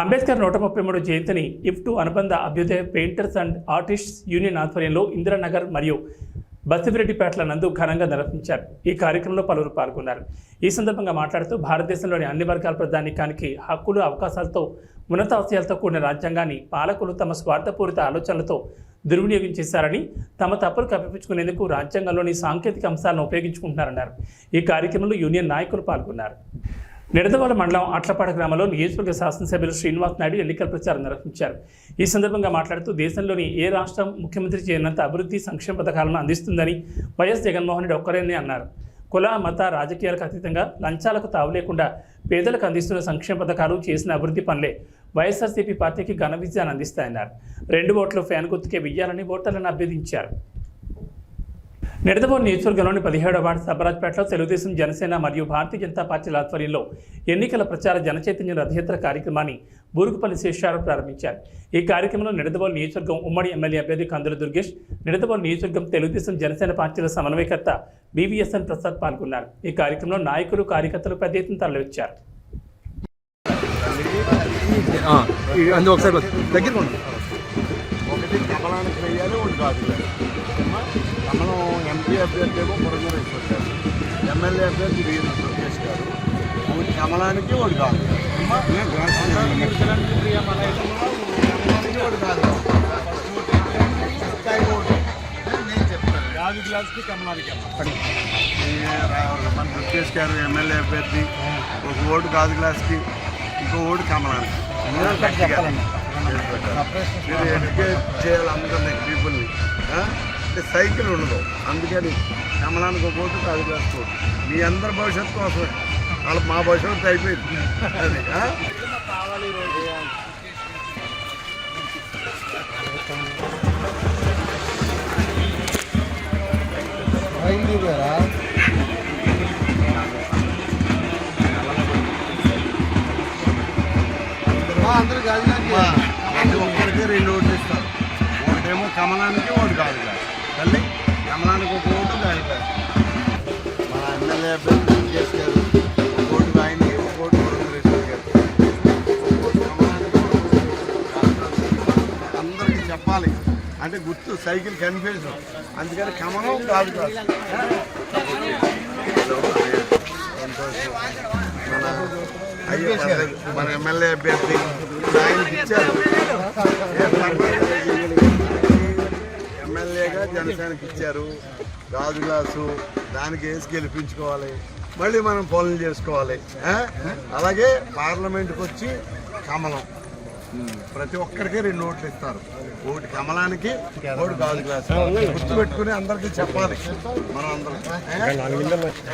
అంబేద్కర్ నూట ముప్పై మూడు జయంతిని ఇఫ్టు అనుబంధ అభ్యుదయ పెయింటర్స్ అండ్ ఆర్టిస్ట్స్ యూనియన్ ఆధ్వర్యంలో ఇందిరానగర్ మరియు బసిరెడ్డిపేటల నందు ఘనంగా నిర్వహించారు. ఈ కార్యక్రమంలో పలువురు పాల్గొన్నారు. ఈ సందర్భంగా మాట్లాడుతూ భారతదేశంలోని అన్ని వర్గాల ప్రధానికానికి హక్కులు అవకాశాలతో ఉన్నతాశయాలతో కూడిన రాజ్యాంగాన్ని పాలకులు తమ స్వార్థపూరిత ఆలోచనలతో దుర్వినియోగం చేశారని తమ తప్పులు కప్పిపుచ్చుకునేందుకు రాజ్యాంగంలోని సాంకేతిక అంశాలను ఉపయోగించుకుంటున్నారన్నారు. ఈ కార్యక్రమంలో యూనియన్ నాయకులు పాల్గొన్నారు. నిడదవాడ మండలం అట్లపాడ గ్రామంలో నియోజకవర్గ శాసనసభ్యులు శ్రీనివాస్ నాయుడు ఎన్నికల ప్రచారం నిర్వహించారు. ఈ సందర్భంగా మాట్లాడుతూ దేశంలోని ఏ రాష్ట్రం ముఖ్యమంత్రి చేయనంత అభివృద్ధి సంక్షేమ పథకాలను అందిస్తుందని వైఎస్ జగన్మోహన్ రెడ్డి ఒక్కరేనే అన్నారు. కుల మత రాజకీయాలకు అతీతంగా లంచాలకు తావు లేకుండా పేదలకు అందిస్తున్న సంక్షేమ పథకాలు చేసిన అభివృద్ధి పనులే వైఎస్ఆర్సీపీ పార్టీకి ఘన విజయాన్ని అందిస్తాయన్నారు. రెండు ఓట్లు ఫ్యాన్ గుర్తుకే వెయ్యాలని ఓటర్లను అభ్యర్థించారు. నిడదవోలు నియోజకవర్గంలోని పదిహేడవ వార్డు సబరాజ్పేటలో తెలుగుదేశం జనసేన మరియు భారతీయ జనతా పార్టీల ఆధ్వర్యంలో ఎన్నికల ప్రచార జనచైతన్య రథయాత్ర కార్యక్రమాన్ని బూరుగుపల్లి శేషారావు ప్రారంభించారు. ఈ కార్యక్రమంలో నిడదవోలు నియోజకవర్గం ఉమ్మడి ఎమ్మెల్యే అభ్యర్థి కందుల దుర్గేష్ నిడదవోలు నియోజకవర్గం తెలుగుదేశం జనసేన పార్టీల సమన్వయకర్త బీవీఎస్ఎన్ ప్రసాద్ పాల్గొన్నారు. ఈ కార్యక్రమంలో నాయకులు కార్యకర్తలు పెద్ద ఎత్తున తరలివచ్చారు. ఒకసారి దగ్గర ఒకటి కమలానికి వెయ్యాలి ఒకటి కాదు కమలం ఎంపీ అభ్యర్థి ఏమో పురంధరేశ్వర్ గారు ఎమ్మెల్యే అభ్యర్థి వీరు సురేష్ గారు ఒకటి కమలానికి ఒకటి కాదు. ఒకటి కాదు. గ్లాస్కి కమలానికి మన సురేష్ గారు ఎమ్మెల్యే అభ్యర్థి ఒక ఓటు గాజు గ్లాస్కి ఇంకో ఓటు కమలానికి. మీరు ఎడ్యుకేట్ చేయాలి అందరినీ పీపుల్ని. అంటే సైకిల్ ఉండదు. అందుకని కమలానికి ఓటు కాదు ఓటు మీ అందరి భవిష్యత్తు కోసమే. వాళ్ళ మా భవిష్యత్తు అయిపోయింది. అది? మా ప్రతి ఒక్కరికి రెండు ఓట్లు ఇస్తారు. ఒకటేమో కమలానికి అభ్యర్థి వెంకటేష్ గారు ఓటు ఓటు గారు అందరికీ చెప్పాలి. అంటే గుర్తు సైకిల్ కన్ఫ్యూజన్. అందుకని కమలం కాదు మన అయ్యో మన ఎమ్మెల్యే అభ్యర్థి ఇచ్చారు. ఏం ఇచ్చారు. గాజు గ్లాసు దానికి వేసి గెలిపించుకోవాలి. మళ్ళీ మనం పనులు చేసుకోవాలి. అలాగే పార్లమెంట్కి వచ్చి కమలం. ప్రతి ఒక్కరికి రెండు ఓట్లు ఇస్తారు. ఒకటి కమలానికి ఒకటి గాజు గ్లాసు గుర్తుపెట్టుకుని అందరికీ చెప్పాలి. మనం అందరం.